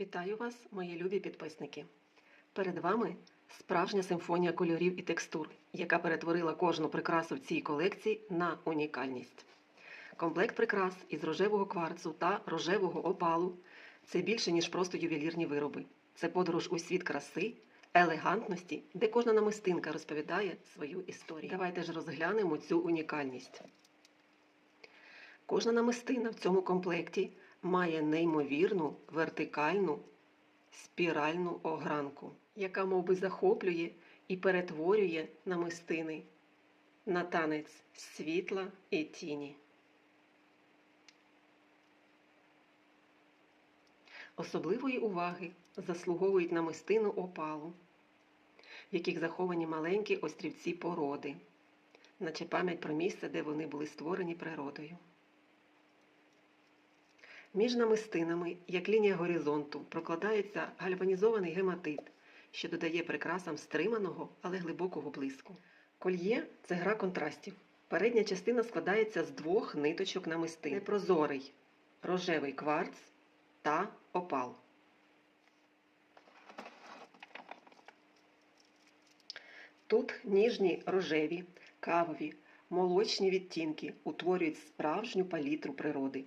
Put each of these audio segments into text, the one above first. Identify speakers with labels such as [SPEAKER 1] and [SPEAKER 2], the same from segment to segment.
[SPEAKER 1] Вітаю вас, мої любі підписники. Перед вами справжня симфонія кольорів і текстур, яка перетворила кожну прикрасу в цій колекції на унікальність. Комплект прикрас із рожевого кварцу та рожевого опалу це більше, ніж просто ювелірні вироби. Це подорож у світ краси, елегантності, де кожна намистинка розповідає свою історію. Давайте ж розглянемо цю унікальність. Кожна намистина в цьому комплекті має неймовірну вертикальну спіральну огранку, яка мовби захоплює і перетворює намистини на танець світла і тіні. Особливої уваги заслуговують намистину опалу, в яких заховані маленькі острівці породи, наче пам'ять про місце, де вони були створені природою. Між намистинами, як лінія горизонту, прокладається гальванізований гематит, що додає прикрасам стриманого, але глибокого блиску. Кольє це гра контрастів. Передня частина складається з двох ниточок намистин. Непрозорий рожевий кварц та опал. Тут ніжні рожеві, кавові, молочні відтінки утворюють справжню палітру природи.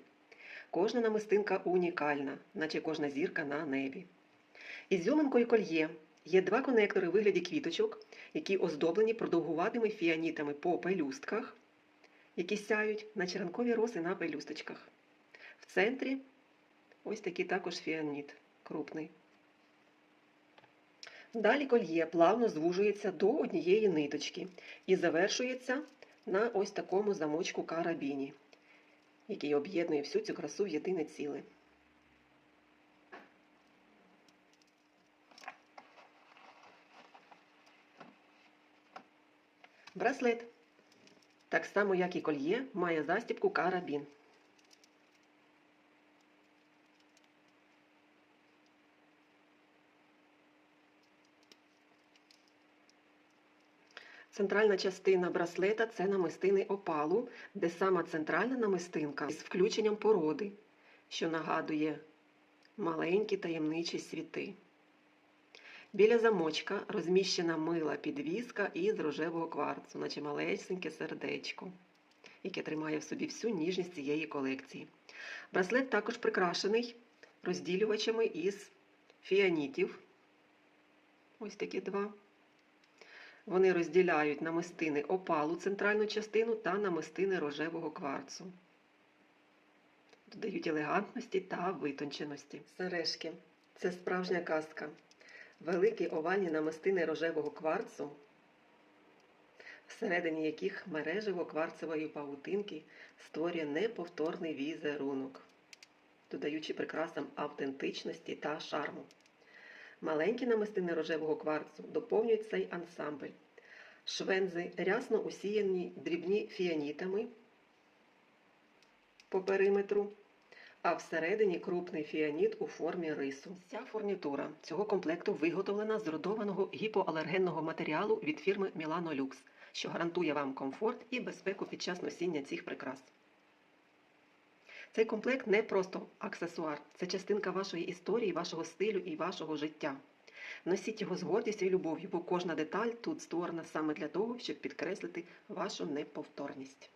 [SPEAKER 1] Кожна намистинка унікальна, наче кожна зірка на небі. Ізюминкою кольє є два конектори у вигляді квіточок, які оздоблені продовгуватими фіанітами по пелюстках, які сяють, наче ранкові роси на пелюсточках. В центрі ось такий також фіаніт крупний. Далі кольє плавно звужується до однієї ниточки і завершується на ось такому замочку карабіні який об'єднує всю цю красу в єдине ціле. Браслет. Так само, як і кольє, має застібку карабін. Центральна частина браслета це намистини опалу, де сама центральна намистинка з включенням породи, що нагадує маленькі таємничі світи. Біля замочка розміщена мила підвіска із рожевого кварцу, наче малесеньке сердечко, яке тримає в собі всю ніжність цієї колекції. Браслет також прикрашений розділювачами із фіанітів. Ось такі два. Вони розділяють намистини опалу центральну частину та намистини рожевого кварцу. Додають елегантності та витонченості. Сережки це справжня казка. Великі овальні намистини рожевого кварцу, всередині яких мережево кварцевої павутинки створює неповторний візерунок, додаючи прикрасам автентичності та шарму. Маленькі намистини рожевого кварцу доповнюють цей ансамбль. Швензи рясно усіяні дрібні фіанітами по периметру, а всередині крупний фіаніт у формі рису. Ця фурнітура цього комплекту виготовлена з родованого гіпоалергенного матеріалу від фірми Milano Lux, що гарантує вам комфорт і безпеку під час носіння цих прикрас. Цей комплект не просто аксесуар, це частинка вашої історії, вашого стилю і вашого життя. Носіть його з гордістю і любов'ю, бо кожна деталь тут створена саме для того, щоб підкреслити вашу неповторність.